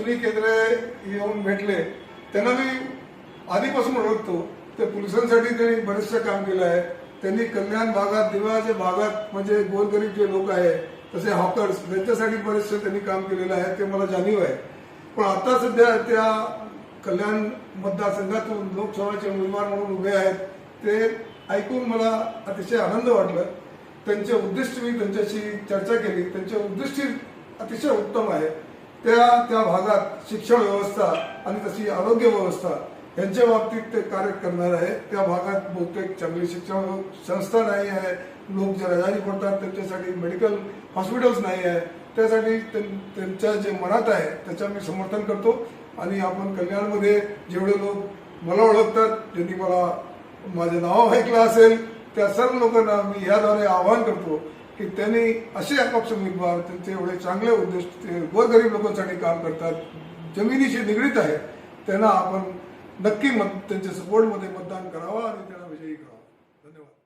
अश्विनी केंद्रे येऊन भेटले. त्यांना मी आधीपासून ओळखतो ते पोलिसांसाठी त्यांनी बरेचसं काम केलं आहे. त्यांनी कल्याण भागात दिवाळाच्या भागात म्हणजे गोरगरीब जे लोक आहे तसे हॉकर्स त्यांच्यासाठी बरेचसे त्यांनी काम केलेलं आहे ते मला जाणीव आहे. पण आता सध्या त्या कल्याण मतदारसंघातून लोकसभाचे उमेदवार म्हणून उभे आहेत ते ऐकून मला अतिशय आनंद वाटला. त्यांचे उद्दिष्ट मी त्यांच्याशी चर्चा केली. त्यांचे उद्दिष्ट अतिशय उत्तम आहे. त्या त्या भागात शिक्षण व्यवस्था आणि तशी आरोग्य व्यवस्था यांच्या बाबतीत ते कार्य करणार आहे. त्या भागात बहुतेक चांगली शिक्षण संस्था नाही आहे. लोक जे रजारी पडतात त्यांच्यासाठी मेडिकल हॉस्पिटल्स नाही आहे. त्यासाठी त्यां- त्यांच्या जे मनात आहे त्याचं मी समर्थन करतो. आणि आपण कल्याणमध्ये जेवढे लोक मला ओळखतात ज्यांनी मला माझं नाव ऐकलं असेल त्या सर्व लोकांना मी याद्वारे आवाहन करतो की त्यांनी असे अपक्ष उमेदवार त्यांचे एवढे चांगले उद्देश ते गोरगरीब लोकांसाठी काम करतात. जमिनीशी निगडीत आहे त्यांना आपण नक्की मत त्यांच्या सपोर्टमध्ये मतदान करावं आणि त्यांना विजयी करावा. धन्यवाद.